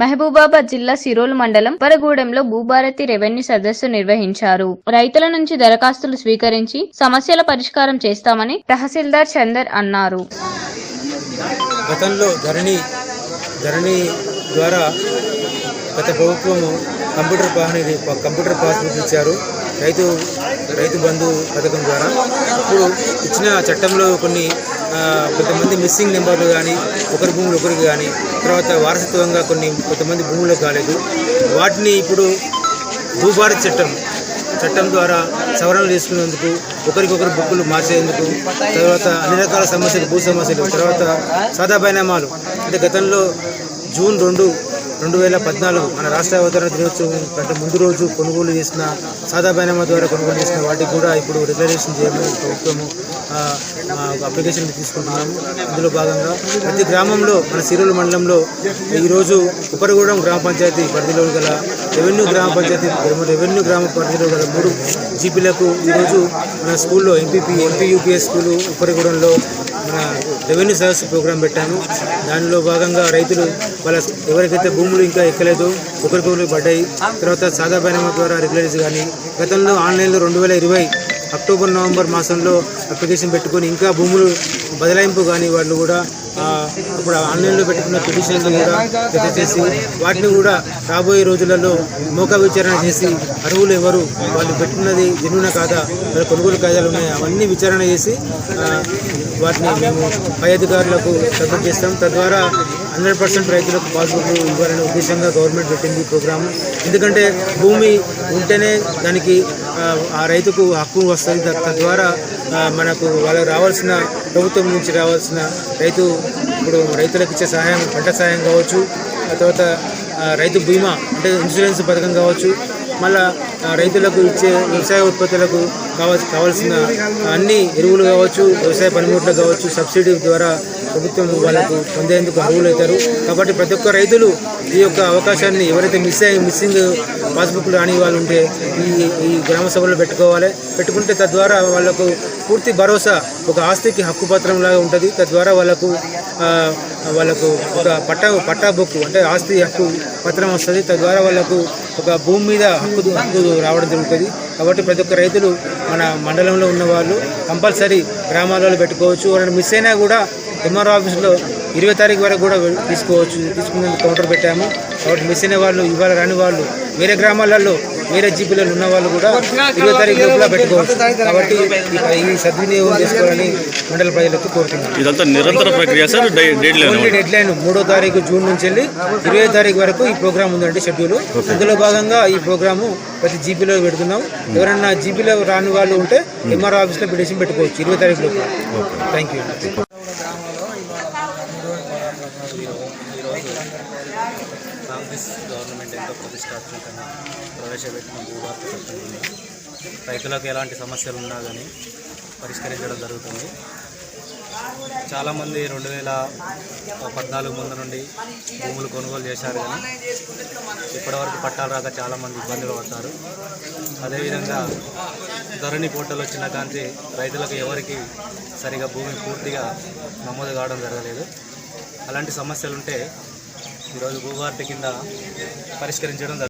మహబూబాబాద్ జిల్లా సిరోల్ మండలం పరగూడెంలో భూభారతి రెవెన్యూ సదస్సు నిర్వహించారు. రైతుల నుంచి దరఖాస్తులు స్వీకరించి సమస్యల పరిష్కారం చేస్తామని తహసీల్దార్ చందర్ అన్నారు. గతంలో ధరణి ధరణి ద్వారా గత ప్రభుత్వము కంప్యూటర్ పాని కంప్యూటర్ పాస్బుక్ ఇచ్చారు. రైతు రైతు బంధు పథకం ద్వారా. ఇప్పుడు ఇచ్చిన చట్టంలో కొన్ని కొంతమంది మిస్సింగ్ నెంబర్లు కానీ ఒకరి భూములు ఒకరికి కానీ తర్వాత వారసత్వంగా కొన్ని కొంతమంది భూములకు కాలేదు. వాటిని ఇప్పుడు భూభారత్ చట్టం చట్టం ద్వారా సవరణలు చేసుకునేందుకు ఒకరికొకరు బుక్కులు మార్చేందుకు తర్వాత అన్ని రకాల సమస్యలు భూ సమస్యలు తర్వాత సాదా బైనామాలు. అంటే గతంలో జూన్ రెండు రెండు వేల పద్నాలుగు మన రాష్ట్ర అవతరణ దినోత్సవం కంటే ముందు రోజు కొనుగోలు చేసిన సాదా బైనామా ద్వారా కొనుగోలు చేసిన వాటికి కూడా ఇప్పుడు రిజర్వేషన్ చేయమని ప్రభుత్వము అప్లికేషన్ తీసుకుంటున్నాము. ఇందులో భాగంగా ప్రతి గ్రామంలో మన సిరులు మండలంలో ఈరోజు ఉపరగూడెం గ్రామ పంచాయతీ పరిధిలో గల రెవెన్యూ గ్రామ పంచాయతీ రెవెన్యూ గ్రామ పరిధిలో గల మూడు జీపీలకు ఈరోజు మన స్కూల్లో ఎంపీపీ ఎంపీ యూపీఎస్ స్కూలు ఉపరిగూడెంలో మన రెవెన్యూ సదస్సు ప్రోగ్రాం పెట్టాము. దానిలో భాగంగా రైతులు వాళ్ళ ఎవరికైతే భూములు ఇంకా ఎక్కలేదు ఒకరికొకరు పడ్డాయి. తర్వాత సాదా బైనామా ద్వారా రెగ్యులరీస్ కానీ గతంలో ఆన్లైన్లో రెండు వేల ఇరవై అక్టోబర్ నవంబర్ మాసంలో అప్లికేషన్ పెట్టుకొని ఇంకా భూములు బదలాయింపు కానీ వాళ్ళు కూడా ఇప్పుడు ఆన్లైన్లో పెట్టుకున్న పిటిషన్లు కూడా జత చేసి వాటిని కూడా రాబోయే రోజులలో మోక విచారణ చేసి అరువులు ఎవరు వాళ్ళు పెట్టుకున్నది జనున కాదా వాళ్ళ కొనుగోలు కాదాలు ఉన్నాయి అవన్నీ విచారణ చేసి వాటిని మేము పై అధికారులకు సబ్మిట్ చేస్తాం. తద్వారా హండ్రెడ్ పర్సెంట్ రైతులకు పాసుబుక్లు ఇవ్వాలనే ఉద్దేశంగా గవర్నమెంట్ పెట్టింది ఈ ప్రోగ్రాము ఎందుకంటే భూమి ఉంటేనే దానికి ఆ, రైతుకు హక్కు వస్తుంది. తద్వారా మనకు వాళ్ళకి రావాల్సిన ప్రభుత్వం నుంచి రావాల్సిన రైతు ఇప్పుడు రైతులకు ఇచ్చే సహాయం పంట సహాయం కావచ్చు ఆ తర్వాత రైతు బీమా అంటే ఇన్సూరెన్స్ పథకం కావచ్చు మళ్ళా ఆ, రైతులకు ఇచ్చే వ్యవసాయ ఉత్పత్తులకు కావాల్సి కావాల్సిన అన్ని ఎరువులు కావచ్చు వ్యవసాయ పనిముట్లు కావచ్చు సబ్సిడీ ద్వారా ప్రభుత్వం వాళ్ళకు పొందేందుకు అర్హులవుతారు. కాబట్టి ప్రతి ఒక్క రైతులు ఈ యొక్క అవకాశాన్ని ఎవరైతే మిస్ అయ్యి మిస్సింగ్ పాస్బుక్లు రాని వాళ్ళు ఉంటే ఈ ఈ గ్రామ సభలో పెట్టుకోవాలి. పెట్టుకుంటే తద్వారా వాళ్ళకు పూర్తి భరోసా ఒక ఆస్తికి హక్కు పత్రం లాగా ఉంటుంది. తద్వారా వాళ్ళకు వాళ్ళకు ఒక పట్టా పట్టా బుక్ అంటే ఆస్తి హక్కు పత్రం వస్తుంది. తద్వారా వాళ్ళకు ఒక భూమి మీద హక్కు హక్కు రావడం జరుగుతుంది. కాబట్టి ప్రతి ఒక్క రైతులు మన మండలంలో ఉన్న వాళ్ళు కంపల్సరీ గ్రామాలలో పెట్టుకోవచ్చు. వాళ్ళని మిస్ అయినా కూడా ఎంఆర్ఓ ఆఫీస్లో ఇరవై తారీఖు వరకు కూడా తీసుకోవచ్చు. తీసుకునేందుకు కౌంటర్ పెట్టాము. కాబట్టి మిస్ అయిన వాళ్ళు ఇవాళ రాని వాళ్ళు వేరే గ్రామాలలో వేరే జీపీలలో ఉన్న వాళ్ళు కూడా ఇరవై తారీఖు లోపల పెట్టుకోవచ్చు. కాబట్టి ఈ- సద్వినియోగం చేసుకోవాలని మండల ప్రజలకు కోరుతున్నాను ఇదంతా నిరంతర ప్రక్రియ సార్ డై- డైలీ ఓన్లీ డెడ్ లైన్ మూడో తారీఖు జూన్ నుంచి వెళ్ళి ఇరవై తారీఖు వరకు ఈ ప్రోగ్రామ్ ఉందండి షెడ్యూల్. అందులో భాగంగా ఈ ప్రోగ్రాము ప్రతి జీపీలో పెడుతున్నాం. ఎవరైనా జీపీలో రాని వాళ్ళు ఉంటే ఎంఆర్ఓ ఆఫీస్లో పిటిషన్ పెట్టుకోవచ్చు ఇరవై తారీఖు లోపల. థ్యాంక్ యూ ఆఫీస్ గవర్నమెంట్ ఎంతో ప్రతిష్టాత్మకంగా ప్రవేశపెట్టిన భూభారత చట్టం ఉంది రైతులకు ఎలాంటి సమస్యలు ఉన్నా కానీ పరిష్కరించడం జరుగుతుంది. చాలామంది రెండు వేల పద్నాలుగు ముందు నుండి భూములు కొనుగోలు చేశారు కానీ ఇప్పటివరకు పట్టాలు రాక చాలామంది ఇబ్బందులు పడతారు అదేవిధంగా ధరణి పోర్టల్ వచ్చిన కాంతి రైతులకు ఎవరికి సరిగా భూమి పూర్తిగా నమోదు కావడం జరగలేదు. అలాంటి సమస్యలుంటే ఈరోజు భూభారతి కింద పరిష్కరించడం